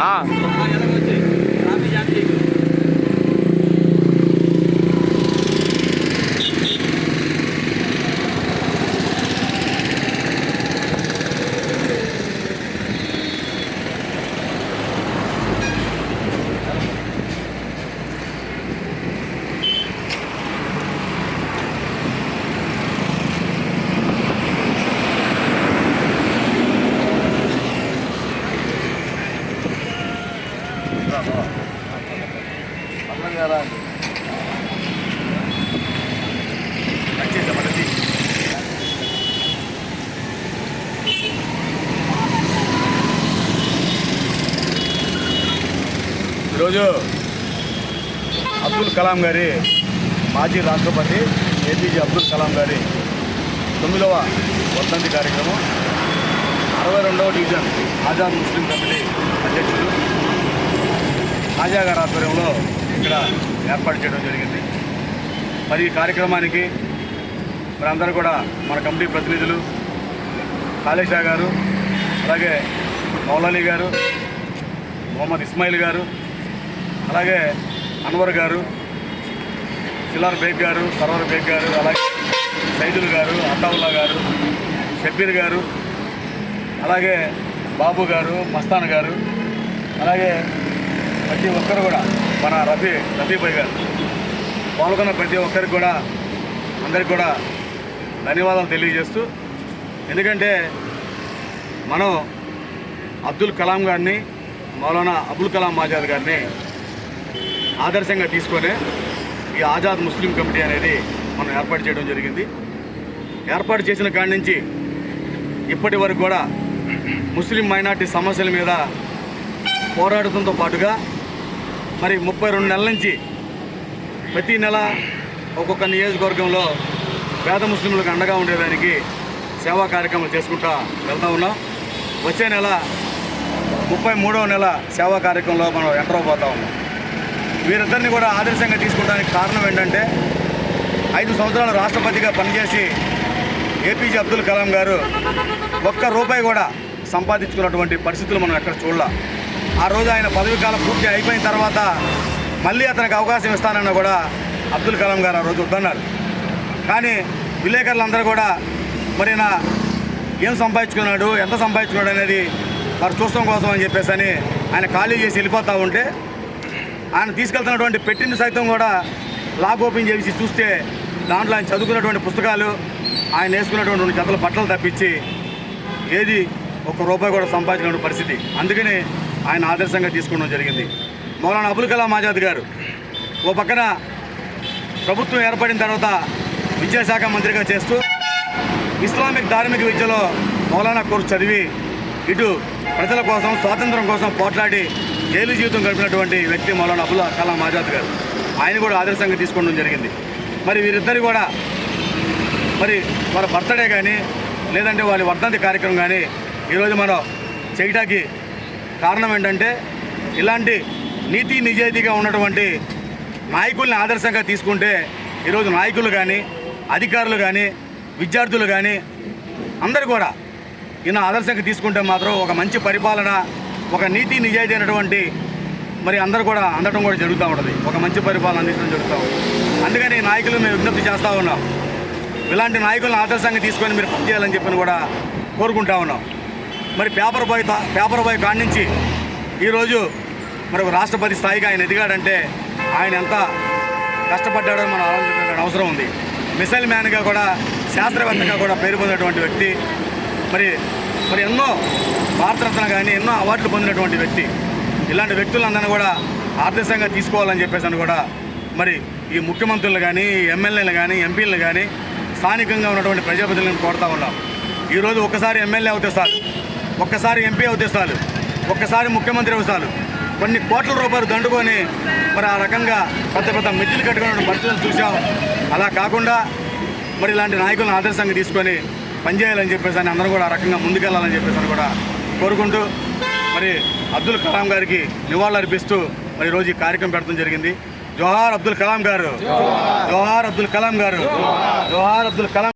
ఆ. ఈరోజు అబ్దుల్ కలాం గారి మాజీ రాష్ట్రపతి ఏపీజే అబ్దుల్ కలాం గారి తొమ్మిదవ వర్ధంతి కార్యక్రమం. అరవై రెండవ డివిజన్ ఆజాద్ ముస్లిం కమిటీ అధ్యక్షుడు తాజా గారి ఆధ్వర్యంలో ఇక్కడ ఏర్పాటు చేయడం జరిగింది. మరి ఈ కార్యక్రమానికి మరి అందరూ కూడా మన కమిటీ ప్రతినిధులు కాళేషా గారు అలాగే మౌలాలి గారు మొహమ్మద్ ఇస్మాయిల్ గారు అలాగే అన్వర్ గారు సిలార్ బేగ్ గారు సర్వర్ బేగ్ గారు అలాగే సైదుల్ గారు అతావుల్లా గారు షబ్బీర్ గారు అలాగే బాబు గారు మస్తాన్ గారు అలాగే ప్రతి ఒక్కరు కూడా మన రఫీ రఫీభాయ్ గారు. పాల్గొన్న ప్రతి ఒక్కరికి కూడా అందరికి కూడా ధన్యవాదాలు తెలియజేస్తూ ఎందుకంటే మనం అబ్దుల్ కలాం గారిని మౌలానా అబుల్ కలాం ఆజాద్ గారిని ఆదర్శంగా తీసుకొని ఈ ఆజాద్ ముస్లిం కమిటీ అనేది మనం ఏర్పాటు చేయడం జరిగింది. ఏర్పాటు చేసిన కాడి నుంచి ఇప్పటి వరకు కూడా ముస్లిం మైనార్టీ సమస్యల మీద పోరాడటంతో పాటుగా మరి ముప్పై రెండు నెలల నుంచి ప్రతి నెల ఒక్కొక్క నియోజకవర్గంలో పేద ముస్లింలకు అండగా ఉండేదానికి సేవా కార్యక్రమాలు చేసుకుంటా వెళ్తూ ఉన్నాం. వచ్చే నెల ముప్పై మూడవ నెల సేవా కార్యక్రమంలో మనం ఎంటర్ అవబోతా ఉన్నాం. వీరిద్దరిని కూడా ఆదర్శంగా తీసుకోవడానికి కారణం ఏంటంటే ఐదు సంవత్సరాలు రాష్ట్రపతిగా పనిచేసి ఏపీజే అబ్దుల్ కలాం గారు ఒక్క రూపాయి కూడా సంపాదించుకున్నటువంటి పరిస్థితులు మనం ఎక్కడ చూడాల. ఆ రోజు ఆయన పదవి కాలం పూర్తి అయిపోయిన తర్వాత మళ్ళీ అతనికి అవకాశం ఇస్తానన్న కూడా అబ్దుల్ కలాం గారు ఆ రోజు వద్దన్నారు. కానీ విలేకరులందరూ కూడా మరి నా ఏం సంపాదించుకున్నాడు ఎంత సంపాదించుకున్నాడు అనేది వారు చూస్తాం కోసం అని చెప్పేసి అని ఆయన ఖాళీ చేసి వెళ్ళిపోతూ ఉంటే ఆయన తీసుకెళ్తున్నటువంటి పెట్టింది సైతం కూడా లాక్ ఓపెన్ చేసి చూస్తే దాంట్లో ఆయన చదువుకున్నటువంటి పుస్తకాలు ఆయన వేసుకున్నటువంటి రెండు జతల బట్టలు తప్పించి ఏది ఒక్క రూపాయి కూడా సంపాదించిన పరిస్థితి. అందుకని ఆయన ఆదర్శంగా తీసుకోవడం జరిగింది. మౌలానా అబుల్ కలాం ఆజాద్ గారు ఓ పక్కన ప్రభుత్వం ఏర్పడిన తర్వాత విద్యాశాఖ మంత్రిగా చేస్తూ ఇస్లామిక్ ధార్మిక విద్యలో మౌలానా కోర్సు చదివి ఇటు ప్రజల కోసం స్వాతంత్రం కోసం పోట్లాడి జైలు జీవితం గడిపినటువంటి వ్యక్తి మౌలానా అబుల్ కలాం ఆజాద్ గారు. ఆయన కూడా ఆదర్శంగా తీసుకోవడం జరిగింది. మరి వీరిద్దరు కూడా మరి వాళ్ళ బర్త్డే కానీ లేదంటే వాళ్ళ వర్ధంతి కార్యక్రమం కానీ ఈరోజు మనం చేయటానికి కారణం ఏంటంటే ఇలాంటి నీతి నిజాయితీగా ఉన్నటువంటి నాయకుల్ని ఆదర్శంగా తీసుకుంటే ఈరోజు నాయకులు కానీ అధికారులు కానీ విద్యార్థులు కానీ అందరూ కూడా ఈయన ఆదర్శంగా తీసుకుంటే మాత్రం ఒక మంచి పరిపాలన ఒక నీతి నిజాయితీ అయినటువంటి మరి అందరూ కూడా అందడం కూడా జరుగుతూ ఉంటుంది. ఒక మంచి పరిపాలన అందించడం జరుగుతూ ఉంటుంది. అందుకని నాయకులు మేము విజ్ఞప్తి చేస్తూ ఉన్నాం. ఇలాంటి నాయకులను ఆదర్శంగా తీసుకొని మీరు పనిచేయాలని చెప్పని కూడా కోరుకుంటా ఉన్నాం. మరి పేపర్ బాయ్ తా- పేపర్ బాయ్ కాడి నుంచి ఈరోజు మరి ఒక రాష్ట్రపతి స్థాయికి ఆయన ఎదిగాడంటే ఆయన ఎంత కష్టపడ్డాడో మనం ఆలోచించాల్సిన అవసరం ఉంది. మిసైల్ మ్యాన్గా కూడా శాస్త్రవేత్తగా కూడా పేరు పొందినటువంటి వ్యక్తి. మరి మరి ఎన్నో భారతరత్న కానీ ఎన్నో అవార్డులు పొందినటువంటి వ్యక్తి. ఇలాంటి వ్యక్తులందరినీ కూడా ఆదర్శంగా తీసుకోవాలని చెప్పేసి అని కూడా మరి ఈ ముఖ్యమంత్రులు కానీ ఎమ్మెల్యేలు కానీ ఎంపీలు కానీ స్థానికంగా ఉన్నటువంటి ప్రజాప్రతినిధులను కోరుతా ఉన్నాం. ఈరోజు ఒక్కసారి ఎమ్మెల్యే అవుతే చాలు. ఒక్కసారి ఎంపీ అవుతే చాలు. ఒక్కసారి ముఖ్యమంత్రి అవుతారు కొన్ని కోట్ల రూపాయలు దండుకొని మరి ఆ రకంగా పెద్ద పెద్ద మెట్లు కట్టుకున్న పరిస్థితులు చూసాం అలా కాకుండా మరి ఇలాంటి నాయకులను ఆదర్శంగా తీసుకొని పనిచేయాలని చెప్పేసి అని అందరూ కూడా ఆ రకంగా ముందుకెళ్ళాలని చెప్పేసి అని కూడా కోరుకుంటూ మరి అబ్దుల్ కలాం గారికి నివాళులర్పిస్తూ మరి రోజు ఈ కార్యక్రమం పెడతాం జరిగింది. జోహార్ అబ్దుల్ కలాం గారు జోహార్ అబ్దుల్ కలాం గారు జోహార్ అబ్దుల్ కలాం